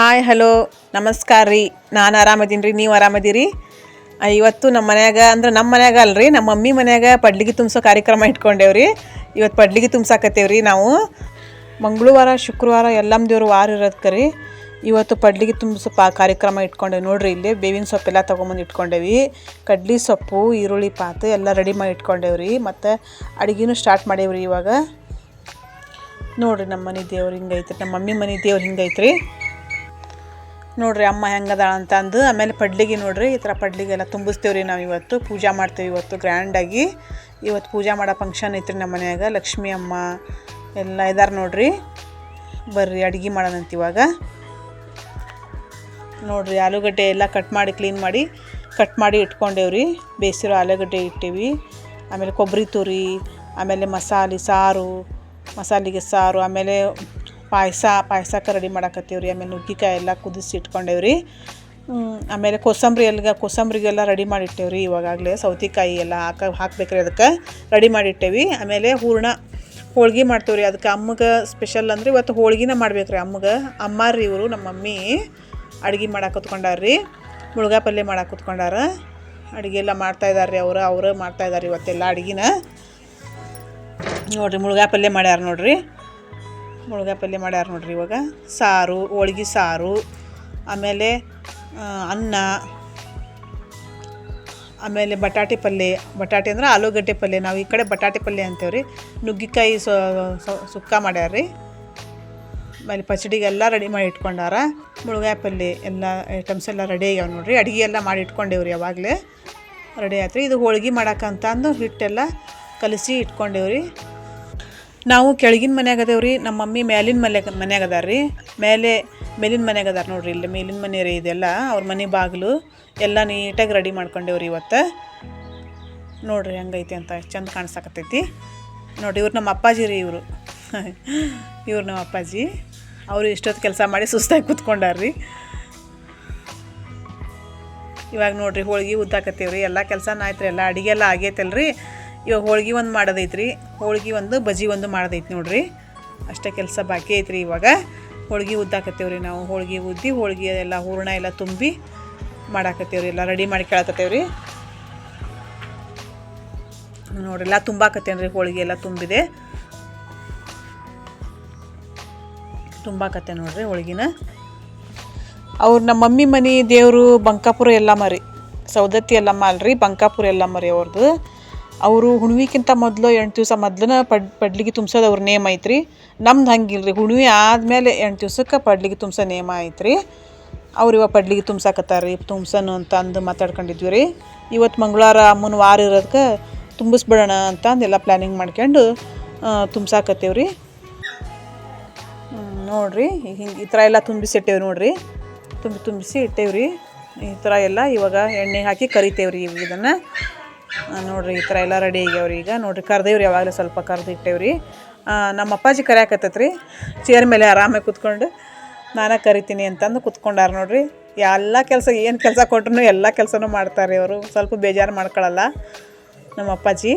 Hi hello ನಮಸ್ಕಾರ ರೀ. ನಾನು ಆರಾಮದೀನಿ ರೀ ನೀವು ಆರಾಮದೀರಿ? ಇವತ್ತು ನಮ್ಮ ಮನ್ಯಾಗ, ಅಂದ್ರೆ ನಮ್ಮ ಮನ್ಯಾಗ ಅಲ್ರಿ. ನಮ್ಮ ಮಮ್ಮಿ ಮನ್ಯಾಗ ಪಡ್ಲಿಗೆ ತುಂಬಿಸೋ ಕಾರ್ಯಕ್ರಮ ಇಟ್ಕೊಂಡೇವ್ರಿ. ಇವತ್ತು ಪಡ್ಲಿಗೆ ತುಂಬ್ಸಾಕತ್ತೇವ್ರಿ ನಾವು. ಮಂಗಳವಾರ, ಶುಕ್ರವಾರ ಎಲ್ಲಮ್ಮ ದೇವರು ವಾರ ಇರೋದಕ್ಕೆ ರೀ ಇವತ್ತು ಪಡ್ಲಿಗೆ ತುಂಬಿಸೋ ಪಾ, ಕಾರ್ಯಕ್ರಮ ಇಟ್ಕೊಂಡೇವಿ. ನೋಡ್ರಿ ಇಲ್ಲಿ ಬೇವಿನ ಸೊಪ್ಪೆಲ್ಲ ತೊಗೊಂಬಂದು ಇಟ್ಕೊಂಡೇವಿ. ಕಡ್ಲಿ ಸೊಪ್ಪು, ಈರುಳ್ಳಿ ಪಾತು ಎಲ್ಲ ರೆಡಿ ಮಾಡಿ ಇಟ್ಕೊಂಡೇವ್ರಿ. ಮತ್ತು ಅಡುಗೆನೂ ಸ್ಟಾರ್ಟ್ ಮಾಡೇವ್ರಿ ಇವಾಗ. ನೋಡ್ರಿ ನಮ್ಮ ಮನೆ ದೇವ್ರು ಹಿಂಗೈತ್ರಿ. ನಮ್ಮ ಮಮ್ಮಿ ಮನೆ ದೇವ್ರು ಹಿಂಗೈತ್ರಿ. ನೋಡ್ರಿ ಅಮ್ಮ ಹೆಂಗದಾಳ ಅಂತ ಅಂದು ಆಮೇಲೆ ಪಡ್ಲಿಗೆ ನೋಡ್ರಿ, ಈ ಥರ ಪಡ್ಲಿಗೆಲ್ಲ ತುಂಬಿಸ್ತೇವ್ರಿ ನಾವು ಇವತ್ತು. ಪೂಜೆ ಮಾಡ್ತೇವೆ ಇವತ್ತು ಗ್ರ್ಯಾಂಡಾಗಿ ಇವತ್ತು ಪೂಜೆ ಮಾಡೋ ಫಂಕ್ಷನ್ ಐತ್ರಿ ನಮ್ಮ ಮನ್ಯಾಗ, ಲಕ್ಷ್ಮಿ ಅಮ್ಮ ಎಲ್ಲ ಇದಾರೆ ನೋಡ್ರಿ. ಬರ್ರಿ ಅಡುಗೆ ಮಾಡೋಣಂತ ಇವಾಗ. ನೋಡ್ರಿ ಆಲೂಗಡ್ಡೆ ಎಲ್ಲ ಕಟ್ ಮಾಡಿ ಕ್ಲೀನ್ ಮಾಡಿ ಕಟ್ ಮಾಡಿ ಇಟ್ಕೊಂಡೇವ್ರಿ. ಬೇಯಿಸಿರೋ ಆಲೂಗಡ್ಡೆ ಇಟ್ಟೇವಿ. ಆಮೇಲೆ ಕೊಬ್ಬರಿ ತುರಿ, ಆಮೇಲೆ ಮಸಾಲೆ ಸಾರು, ಮಸಾಲೆಗೆ ಸಾರು, ಆಮೇಲೆ ಪಾಯಸ, ಪಾಯಸಕ್ಕೆ ರೆಡಿ ಮಾಡಾಕತ್ತೀವ್ರಿ. ಆಮೇಲೆ ನುಗ್ಗಿಕಾಯಿ ಎಲ್ಲ ಕುದಿಸಿ ಇಟ್ಕೊಂಡೇವ್ರಿ. ಆಮೇಲೆ ಕೋಸಂಬರಿ ಎಲ್ಲ ಕೋಸಂಬರಿಗೆಲ್ಲ ರೆಡಿ ಮಾಡಿಟ್ಟೇವ್ರಿ ಇವಾಗಲೇ ಸೌತೆಕಾಯಿ ಎಲ್ಲ ಹಾಕ, ಹಾಕ್ಬೇಕ್ರಿ ಅದಕ್ಕೆ. ರೆಡಿ ಮಾಡಿಟ್ಟೇವಿ. ಆಮೇಲೆ ಹೂರ್ಣ ಹೋಳ್ಗೆ ಮಾಡ್ತೇವ್ರಿ. ಅದಕ್ಕೆ ಅಮ್ಮಗೆ ಸ್ಪೆಷಲ್ ಅಂದ್ರೆ ಇವತ್ತು ಹೋಳ್ಗಿನ ಮಾಡ್ಬೇಕ್ರಿ ಅಮ್ಮಗೆ. ಅಮ್ಮಾರ್ರಿ ಇವರು, ನಮ್ಮ ಮಮ್ಮಿ ಅಡುಗೆ ಮಾಡಕ್ಕೆ ಕುತ್ಕೊಂಡಾರ್ರಿ ಮುಳುಗಾ ಪಲ್ಯ ಮಾಡಕ್ಕೆ ಕುತ್ಕೊಂಡಾರ ಅಡುಗೆ ಎಲ್ಲ ಮಾಡ್ತಾ ಇದಾರೆ ರೀ ಅವರು ಅವರು ಮಾಡ್ತಾ ಇದಾರೆ ಇವತ್ತೆಲ್ಲ ಅಡುಗೆನ. ನೋಡಿರಿ ಮುಳ್ಗಾ ಪಲ್ಯ ಮಾಡ್ಯಾರ ನೋಡ್ರಿ. ಮುಳ್ಗಾ ಪಲ್ಯ ಮಾಡ್ಯಾರ ನೋಡ್ರಿ ಇವಾಗ. ಸಾರು, ಹೋಳ್ಗೆ ಸಾರು, ಆಮೇಲೆ ಅನ್ನ, ಆಮೇಲೆ ಬಟಾಟೆ ಪಲ್ಯ. ಬಟಾಟೆ ಅಂದ್ರೆ ಆಲೂಗಡ್ಡೆ ಪಲ್ಯ. ನಾವು ಈ ಕಡೆ ಬಟಾಟೆ ಪಲ್ಯ ಅಂತೇವ್ರಿ ನುಗ್ಗಿಕಾಯಿ ಸೊ ಸುಕ್ಕ ಮಾಡ್ಯಾರ ರೀ. ಆಮೇಲೆ ಪಚಡಿಗೆಲ್ಲ ರೆಡಿ ಮಾಡಿ ಇಟ್ಕೊಂಡಾರ. ಮುಳುಗಾಯಿ ಪಲ್ಯ ಎಲ್ಲ ಐಟಮ್ಸ್ ಎಲ್ಲ ರೆಡಿ ಆಗ್ಯಾವ ನೋಡ್ರಿ. ಅಡುಗೆ ಎಲ್ಲ ಮಾಡಿ ಇಟ್ಕೊಂಡೇವ್ರಿ ಯಾವಾಗಲೇ ರೆಡಿ ಆಯ್ತು ಇದು ಹೋಳ್ಗೆ ಮಾಡಕ್ಕಂತ ಅಂದು ಹಿಟ್ಟೆಲ್ಲ ಕಲಸಿ ಇಟ್ಕೊಂಡೇವ್ರಿ ನಾವು ಕೆಳಗಿನ ಮನ್ಯಾಗ ಅದೇವ್ರಿ, ನಮ್ಮ ಮಮ್ಮಿ ಮೇಲಿನ ಮನೆ ಮನ್ಯಾಗ ಅದಾರ ರೀ. ಮೇಲೆ ಮೇಲಿನ ಮನ್ಯಾಗ ಅದಾರ ನೋಡ್ರಿ, ಇಲ್ಲಿ ಮೇಲಿನ ಮನೆ ರೀ ಇದೆಲ್ಲ, ಅವ್ರ ಮನೆ ಬಾಗಿಲು ಎಲ್ಲ ನೀಟಾಗಿ ರೆಡಿ ಮಾಡ್ಕೊಂಡೇವ್ರಿ ಇವತ್ತು. ನೋಡ್ರಿ ಹೆಂಗೈತಿ ಅಂತ, ಚಂದ ಕಾಣಿಸಕತ್ತೈತಿ. ನೋಡಿ ಇವ್ರು ನಮ್ಮ ಅಪ್ಪಾಜಿ ರೀ ಇವರು. ಇವ್ರು ನಮ್ಮ ಅಪ್ಪಾಜಿ. ಅವರು ಇಷ್ಟೊತ್ತು ಕೆಲಸ ಮಾಡಿ ಸುಸ್ತಾಗಿ ಕೂತ್ಕೊಂಡಾರ್ರಿ ಇವಾಗ ನೋಡ್ರಿ ಹೋಳಿಗೆ ಉದ್ದಾಕತ್ತೀವ್ರಿ, ಎಲ್ಲ ಕೆಲಸನ ಆಯ್ತು ರೀ ಎಲ್ಲ ಅಡುಗೆ ಎಲ್ಲ ಆಗೈತಲ್ರಿ. ಇವಾಗ ಹೋಳ್ಗೆ ಒಂದು ಮಾಡೋದೈತ್ರಿ. ಹೋಳ್ಗೆ ಒಂದು ಬಜಿ ಒಂದು ಮಾಡೋದೈತಿ ನೋಡ್ರಿ. ಅಷ್ಟೇ ಕೆಲಸ ಬಾಕಿ ಐತ್ರಿ ಇವಾಗ. ಹೋಳ್ಗೆ ಉದ್ದಾಕತ್ತೇವ್ರಿ ನಾವು. ಹೋಳ್ಗೆ ಉದ್ದಿ ಹೋಳ್ಗೆ ಎಲ್ಲ ಹೂರಣ ಎಲ್ಲ ತುಂಬಿ ಮಾಡಾಕತ್ತೇವ್ರಿ, ಎಲ್ಲ ರೆಡಿ ಮಾಡಿ ಕೇಳಕತ್ತೇವ್ರಿ. ನೋಡ್ರಿ, ಎಲ್ಲ ತುಂಬಾಕತ್ತೇನ್ರಿ ಹೋಳಿಗೆ ಎಲ್ಲ ತುಂಬಿದೆ. ತುಂಬಾಕತ್ತೆ ನೋಡ್ರಿ ಹೋಳ್ಗಿನ. ಅವ್ರು ನಮ್ಮ ಮಮ್ಮಿ ಮನೆ ದೇವರು ಬಂಕಾಪುರ ಎಲ್ಲಮ್ಮ ರೀ ಸೌದತ್ತಿ ಎಲ್ಲಮ್ಮ ಅಲ್ರಿ ಬಂಕಾಪುರ ಎಲ್ಲಮ್ಮ ರೀ ಅವ್ರದ್ದು ಅವರು ಹುಣ್ವಿಕ್ಕಿಂತ ಮೊದಲು ಎಂಟು ದಿವಸ ಮೊದ್ಲನ ಪಡ್, ಪಡ್ಲಿಗೆ ತುಂಬ್ಸೋದು ಅವ್ರ ನೇಮ್ ಐತ್ರಿ. ನಮ್ದು ಹಂಗಿಲ್ರಿ, ಹುಣ್ವಿ ಆದಮೇಲೆ ಎಂಟು ದಿವ್ಸಕ್ಕೆ ಪಡ್ಲಿಗೆ ತುಂಬ್ಸೋ ನೇಮ ಐತ್ರಿ. ಅವ್ರು ಇವಾಗ ಪಡ್ಲಿಗೆ ತುಂಬ್ಸಾಕತ್ತಾರ ರೀ ತುಂಬ್ಸೋನು ಅಂತ ಅಂದು ಮಾತಾಡ್ಕೊಂಡಿದ್ವಿ ರೀ ಇವತ್ತು ಮಂಗಳವಾರ ಅಮ್ಮನ ವಾರ ಇರೋದಕ್ಕೆ ತುಂಬಿಸ್ಬಿಡೋಣ ಅಂತ ಅಂದು ಎಲ್ಲ ಪ್ಲ್ಯಾನಿಂಗ್ ಮಾಡ್ಕೊಂಡು ತುಂಬ್ಸಾಕತ್ತೇವೆ ರೀ ನೋಡಿರಿ ಹಿಂಗೆ ಈ ಥರ ಎಲ್ಲ ತುಂಬಿಸಿ ಇಟ್ಟೇವೆ ನೋಡ್ರಿ. ತುಂಬಿ ತುಂಬಿಸಿ ಇಟ್ಟೇವ್ರಿ. ಈ ಥರ ಎಲ್ಲ ಇವಾಗ ಎಣ್ಣೆ ಹಾಕಿ ಕರಿತೇವೆ ರೀ ಇದನ್ನು. ನೋಡ್ರಿ ಈ ಥರ ಎಲ್ಲ ರೆಡಿ ಆಗ್ಯಾವ್ರಿ ಈಗ. ನೋಡ್ರಿ ಕರ್ದೇವ್ರಿ ಯಾವಾಗಲೂ ಸ್ವಲ್ಪ ಕರ್ದು ಇಟ್ಟೇವ್ರಿ. ಆ, ನಮ್ಮ ಅಪ್ಪಾಜಿ ಕರೆಯಾಕತ್ತೈತ್ರಿ. ಚೇರ್ ಮೇಲೆ ಆರಾಮಾಗಿ ಕುತ್ಕೊಂಡು ನಾನೇ ಕರಿತೀನಿ ಅಂತಂದು ಕುತ್ಕೊಂಡಾರ ನೋಡ್ರಿ. ಎಲ್ಲ ಕೆಲಸ ಏನು ಕೆಲಸ ಕೊಟ್ರು ಎಲ್ಲ ಕೆಲಸನೂ ಮಾಡ್ತಾರೆ ಅವರು. ಸ್ವಲ್ಪ ಬೇಜಾರು ಮಾಡ್ಕೊಳ್ಳಲ್ಲ ನಮ್ಮ ಅಪ್ಪಾಜಿ.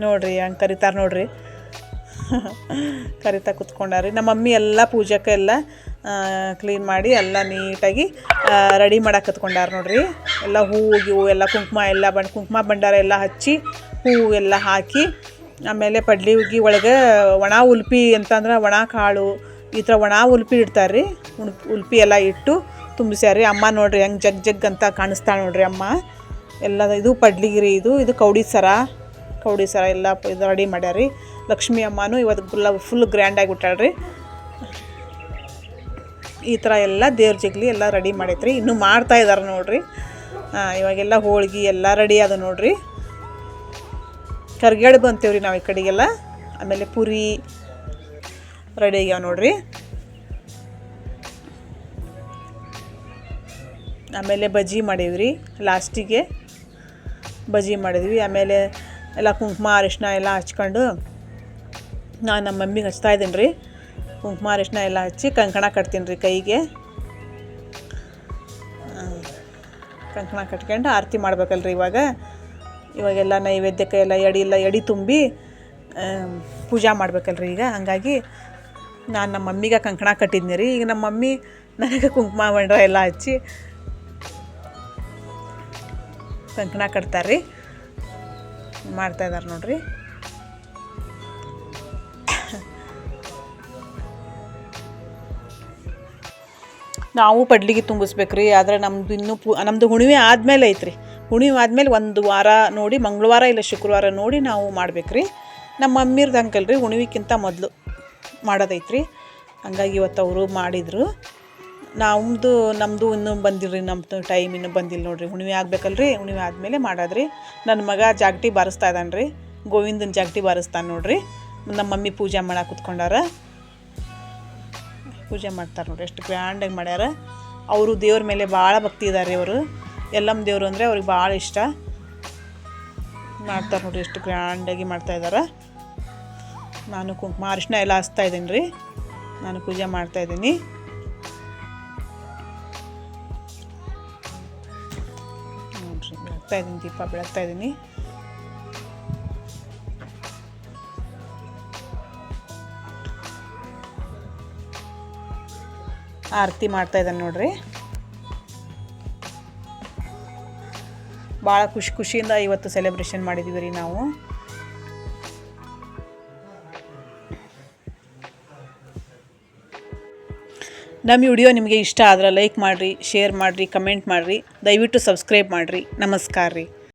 ನೋಡ್ರಿ ಹಂಗೆ ಕರಿತಾರೆ ನೋಡ್ರಿ. ಕರಿತಾ ಕುತ್ಕೊಂಡಾರಿ ನಮ್ಮ ಮಮ್ಮಿ ಎಲ್ಲ ಪೂಜಕ್ಕೆ ಎಲ್ಲ ಕ್ಲೀನ್ ಮಾಡಿ ಎಲ್ಲ ನೀಟಾಗಿ ರೆಡಿ ಮಾಡಕ್ಕೆ ಕತ್ಕೊಂಡಾರ ನೋಡ್ರಿ. ಎಲ್ಲ ಹೂವು ಗಿವು ಎಲ್ಲ ಕುಂಕುಮ, ಎಲ್ಲ ಬಣ್ಣ ಕುಂಕುಮ ಭಂಡಾರ ಎಲ್ಲ ಹಚ್ಚಿ ಹೂವು ಎಲ್ಲ ಹಾಕಿ, ಆಮೇಲೆ ಪಡ್ಲಿ, ಹುಗ್ಗಿ ಒಳಗೆ ಒಣ ಉಲ್ಪಿ ಅಂತಂದ್ರೆ ಒಣ ಕಾಳು, ಈ ಥರ ಒಣ ಉಲ್ಪಿ ಇಡ್ತಾರೆ ರೀ ಉಲ್ಪಿ ಎಲ್ಲ ಇಟ್ಟು ತುಂಬಿಸ್ಯಾರಿ ಅಮ್ಮ ನೋಡ್ರಿ ಹೆಂಗೆ ಜಗ್ ಜಗ್ ಅಂತ ಕಾಣಿಸ್ತಾಳೆ ನೋಡ್ರಿ ಅಮ್ಮ. ಎಲ್ಲ ಇದು ಪಡ್ಲಿಗಿರಿ ಇದು ಇದು ಕೌಡಿ ಸರ. ಕೌಡಿ ಸರ ಎಲ್ಲ ಇದು ರೆಡಿ ಮಾಡ್ಯಾರಿ ಲಕ್ಷ್ಮಿ ಅಮ್ಮನೂ ಇವತ್ತು ಫುಲ್ ಗ್ರ್ಯಾಂಡಾಗಿ ಬಿಟ್ಟಾಳ್ರಿ ಈ ಥರ ಎಲ್ಲ ದೇವ್ರ ಜಗ್ಲಿ ಎಲ್ಲ ರೆಡಿ ಮಾಡೈತ್ರಿ. ಇನ್ನೂ ಮಾಡ್ತಾ ಇದ್ದಾರೆ ನೋಡ್ರಿ. ಇವಾಗೆಲ್ಲ ಹೋಳಿಗೆ ಎಲ್ಲ ರೆಡಿ ಅದ ನೋಡ್ರಿ. ಕರ್ಗೇಡ್ಬು ಅಂತೀವ್ರಿ ನಾವು ಈ ಕಡೆಗೆಲ್ಲ. ಆಮೇಲೆ ಪುರಿ ರೆಡಿ ಆಗ್ಯಾವ ನೋಡ್ರಿ. ಆಮೇಲೆ ಬಜ್ಜಿ ಮಾಡೀವ್ರಿ ಲಾಸ್ಟಿಗೆ. ಬಜ್ಜಿ ಮಾಡಿದ್ವಿ. ಆಮೇಲೆ ಎಲ್ಲ ಕುಂಕುಮ ಅರಿಶಿನ ಎಲ್ಲ ಹಚ್ಕೊಂಡು ನಾನು ನಮ್ಮ ಮಮ್ಮಿಗೆ ಹಚ್ತಾ ಇದ್ದೀನಿ ರೀ ಕುಂಕುಮ ಅರಿಶಿನ ಎಲ್ಲ ಹಚ್ಚಿ ಕಂಕಣ ಕಟ್ತೀನಿ ರೀ ಕೈಗೆ. ಕಂಕಣ ಕಟ್ಕೊಂಡು ಆರತಿ ಮಾಡ್ಬೇಕಲ್ರಿ ಇವಾಗ. ಇವಾಗೆಲ್ಲ ನೈವೇದ್ಯಕ್ಕೆ ಎಲ್ಲ ಎಡಿ ಎಲ್ಲ ಎಡಿ ತುಂಬಿ ಪೂಜೆ ಮಾಡ್ಬೇಕಲ್ರಿ ಈಗ. ಹಾಗಾಗಿ ನಾನು ನಮ್ಮ ಮಮ್ಮಿಗೆ ಕಂಕಣ ಕಟ್ಟಿದ್ನಿ ರೀ. ಈಗ ನಮ್ಮ ಮಮ್ಮಿ ನನಗೆ ಕುಂಕುಮ ಬಂಡ್ರ ಎಲ್ಲ ಹಚ್ಚಿ ಕಂಕಣ ಕಟ್ತಾರೆ ರೀ. ಮಾಡ್ತಾಯಿದ್ದಾರೆ ನೋಡ್ರಿ. ನಾವು ಪಡ್ಲಿಗೆ ತುಂಬಿಸ್ಬೇಕು ರೀ ಆದರೆ ನಮ್ಮದು ಇನ್ನೂ ಪು ನಮ್ಮದು ಹುಣಿವೆ ಆದಮೇಲೆ ಐತ್ರಿ. ಹುಣಿವೆ ಆದಮೇಲೆ ಒಂದು ವಾರ ನೋಡಿ, ಮಂಗಳವಾರ ಇಲ್ಲ ಶುಕ್ರವಾರ ನೋಡಿ ನಾವು ಮಾಡ್ಬೇಕು ರೀ ನಮ್ಮ ಮಮ್ಮಿರ್ದು ಅಂಕಲ್ ರೀ ಹುಣಿವಿಕ್ಕಿಂತ ಮೊದಲು ಮಾಡೋದೈತ್ರಿ. ಹಂಗಾಗಿ ಇವತ್ತು ಅವರು ಮಾಡಿದರು. ನಮ್ಮದು ನಮ್ಮದು ಇನ್ನೂ ಬಂದಿಲ್ಲ ರೀ ನಮ್ಮದು ಟೈಮ್ ಇನ್ನೂ ಬಂದಿಲ್ಲ ನೋಡ್ರಿ. ಹುಣ್ಣಿಮೆ ಆಗ್ಬೇಕಲ್ರಿ ಹುಣಿವೆ ಆದಮೇಲೆ ಮಾಡೋದ್ರಿ. ನನ್ನ ಮಗ ಜಾಗಟಿ ಬಾರಿಸ್ತಾ ಇದ್ದಾನೆ ರೀ ಗೋವಿಂದನ ಜಾಗಟಿ ಬಾರಿಸ್ತಾನೆ ನೋಡಿರಿ. ನಮ್ಮ ಮಮ್ಮಿ ಪೂಜೆ ಮಾಡಕ್ಕೆ ಕುತ್ಕೊಂಡಾರ. ಪೂಜೆ ಮಾಡ್ತಾರೆ ನೋಡಿ ಎಷ್ಟು ಗ್ರ್ಯಾಂಡಾಗಿ ಮಾಡ್ಯಾರ. ಅವರು ದೇವ್ರ ಮೇಲೆ ಭಾಳ ಭಕ್ತಿ ಇದ್ದಾರೆ ಅವರು. ಎಲ್ಲಮ್ಮ ದೇವರು ಅಂದರೆ ಅವ್ರಿಗೆ ಭಾಳ ಇಷ್ಟ. ಮಾಡ್ತಾರೆ ನೋಡ್ರಿ, ಎಷ್ಟು ಗ್ರ್ಯಾಂಡಾಗಿ ಮಾಡ್ತಾ ಇದ್ದಾರೆ ನಾನು ಕುಂಕುಮ ಅರಿಶಿನ ಎಲ್ಲ ಹಚ್ತಾ ಇದ್ದೀನಿ ರೀ. ನಾನು ಪೂಜೆ ಮಾಡ್ತಾ ಇದ್ದೀನಿ. ನೋಡ್ರಿ, ಬೆಳಗ್ತಾ ಇದ್ದೀನಿ, ದೀಪ ಬೆಳಗ್ತಾ ಇದ್ದೀನಿ. ಆರತಿ ಮಾಡ್ತಾ ಇದ್ದಾನೆ ನೋಡ್ರಿ. ಭಾಳ ಖುಷಿ ಖುಷಿಯಿಂದ ಇವತ್ತು ಸೆಲೆಬ್ರೇಷನ್ ಮಾಡಿದ್ದೀವಿ ರೀ ನಾವು. ನಮ್ಮ ವಿಡಿಯೋ ನಿಮಗೆ ಇಷ್ಟ ಆದ್ರೆ ಲೈಕ್ ಮಾಡಿರಿ ಶೇರ್ ಮಾಡಿರಿ ಕಮೆಂಟ್ ಮಾಡಿರಿ, ದಯವಿಟ್ಟು ಸಬ್ಸ್ಕ್ರೈಬ್ ಮಾಡಿರಿ. ನಮಸ್ಕಾರ ರೀ.